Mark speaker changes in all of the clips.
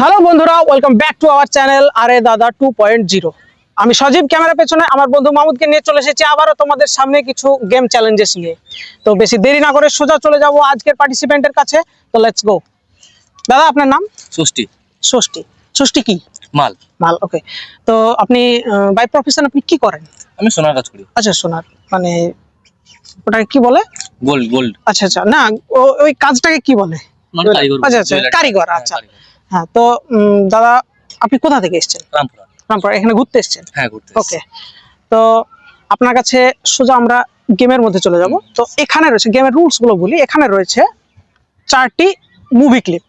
Speaker 1: Hello বন্ধুরা welcome back to our channel আরে দাদা টু পয়েন্ট জিরো আমি সজীব ক্যামেরা পেছনে আমার বন্ধু মাহমুদকে নিয়ে চলে এসেছি আবারও তোমাদের সামনে কিছু গেম চ্যালেঞ্জেস নিয়ে। তো বেশি দেরি না করে সোজা চলে যাব আজকের পার্টিসিপেন্টের কাছে। তো লেটস গো দাদা আপনার নাম?
Speaker 2: ষষ্ঠী।
Speaker 1: ষষ্ঠী। ষষ্ঠী কি?
Speaker 2: মাল।
Speaker 1: মাল ওকে তো আপনি বাই প্রফেশন আপনি কি করেন?
Speaker 2: আমি সোনার কাজ করি।
Speaker 1: আচ্ছা সোনার। মানে ওটাকে কি বলে?
Speaker 2: Gold gold.
Speaker 1: আচ্ছা আচ্ছা। না ওই কাজটাকে কি বলে?
Speaker 2: মানে
Speaker 1: আচ্ছা আচ্ছা। কারিগর
Speaker 2: হ্যাঁ,
Speaker 1: আচ্ছা
Speaker 2: কারিগর।
Speaker 1: হ্যাঁ তো দাদা আপনি কোথা থেকে এসেছেন?
Speaker 2: রামপুরা
Speaker 1: রামপুরা এখানে ঘুরতে এসেছেন?
Speaker 2: হ্যাঁ ঘুরতে
Speaker 1: ওকে তো আপনার কাছে সোজা আমরা গেমের মধ্যে চলে যাব। তো এখানে রয়েছে গেমের রুলসগুলো বলি এখানে রয়েছে চারটি মুভি ক্লিপ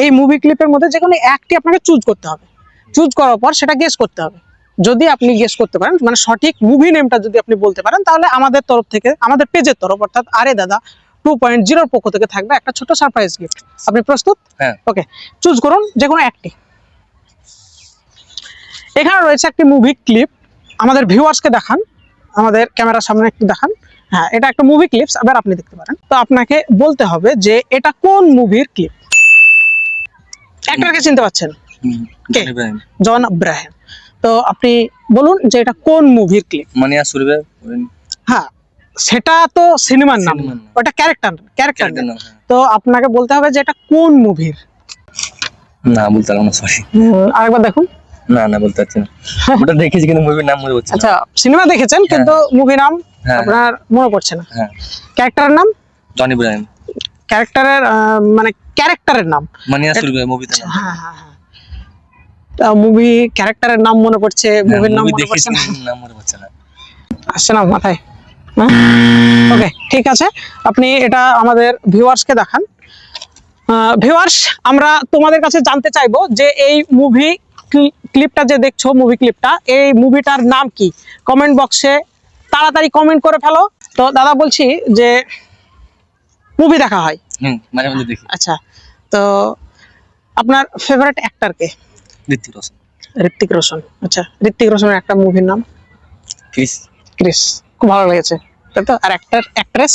Speaker 1: এই মুভি ক্লিপের মধ্যে যে কোনো একটি আপনাকে চুজ করতে হবে। চুজ করার পর সেটা গেস করতে হবে। যদি আপনি গেস করতে পারেন মানে সঠিক মুভি নেমটা যদি আপনি বলতে পারেন তাহলে আমাদের তরফ থেকে আমাদের পেজের তরফ অর্থাৎ আরে দাদা টু পয়েন্ট জিরোর পক্ষ থেকে থাকবে একটা ছোট সারপ্রাইজ গিফট আপনি প্রস্তুত?
Speaker 2: হ্যাঁ।
Speaker 1: ওকে চুজ করুন যে কোনো একটি। এখানে রয়েছে একটি মুভি ক্লিপ আমাদের ভিউয়ার্সকে দেখান। আমাদের ক্যামেরার সামনে একটু দেখান। হ্যাঁ এটা একটা মুভি ক্লিপস আবার আপনি দেখতে পারেন। তো আপনাকে বলতে হবে যে এটা কোন মুভির ক্লিপ অ্যাক্টরকে চিনতে পাচ্ছেন? কে?
Speaker 2: জনি ইব্রাহিম।
Speaker 1: তো আপনি বলুন যে এটা কোন মুভির ক্লিপ
Speaker 2: মানিয়া সুরবে
Speaker 1: হ্যাঁ সেটা তো সিনেমার নাম ওটা ক্যারেক্টার ক্যারেক্টার
Speaker 2: হ্যাঁ।
Speaker 1: তো আপনাকে বলতে হবে যে এটা কোন মুভির?
Speaker 2: না বলতে পারলাম না সরি
Speaker 1: আরেকবার দেখুন।
Speaker 2: না না বলতে পারছি না। ওটা দেখেছি কিন্তু মুভির নাম মনে হচ্ছে
Speaker 1: আচ্ছা সিনেমা দেখেছেন কিন্তু মুভি নাম
Speaker 2: হ্যাঁ।
Speaker 1: আপনার মনে পড়ছে না।
Speaker 2: হ্যাঁ।
Speaker 1: ক্যারেক্টারের নাম?
Speaker 2: জনি ইব্রাহিম
Speaker 1: ক্যারেক্টারের মানে ক্যারেক্টারের নাম।
Speaker 2: মানিয়া সুরবে মুভিতে নাম।
Speaker 1: হ্যাঁ হ্যাঁ হ্যাঁ। মুভি ক্যারেক্টারের নাম মনে পড়ছে মুভির মনে পড়ছে
Speaker 2: নাম মনে পড়ছে না।
Speaker 1: আসছে না মাথায়। ওকে ঠিক আছে। আপনি এটা আমাদের ভিউয়ার্সকে দেখান। ভিউয়ার্স আমরা তোমাদের কাছে জানতে চাইব যে এই মুভি ক্লিপটা যে দেখছ মুভি ক্লিপটা এই মুভিটার নাম কি? কমেন্ট বক্সে তাড়াতাড়ি কমেন্ট করে ফেলো। তো দাদা বলছি যে মুভি দেখা হয়।
Speaker 2: হুম মাঝে মাঝে দেখি।
Speaker 1: আচ্ছা তো আপনার ফেভারিট অ্যাক্টরকে
Speaker 2: ঋত্বিক রোশন।
Speaker 1: ঋত্বিক রোশন। আচ্ছা ঋত্বিক রোশনের একটা মুভির নাম?
Speaker 2: ক্রিস
Speaker 1: ক্রিস খুব ভালো লেগেছে। তাই তো? আর actor actress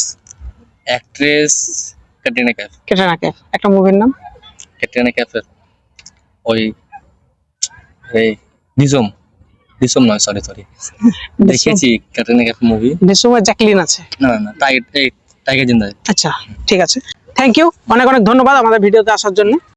Speaker 2: actress Katrina Kaif
Speaker 1: Katrina Kaif একটা মুভির নাম?
Speaker 2: ক্যাটরিনা ক্যাফের ওই এই ডিসম ডিসম নয় সরি সরি দেখেছি ক্যাটরিনা ক্যাফ মুভি
Speaker 1: ডিসুমে জ্যাকলিন আছে।
Speaker 2: না না টাইগার এই টাইগার জিন্দা
Speaker 1: আচ্ছা ঠিক আছে। থ্যাংক ইউ অনেক অনেক ধন্যবাদ আমাদের ভিডিওতে আসার জন্য।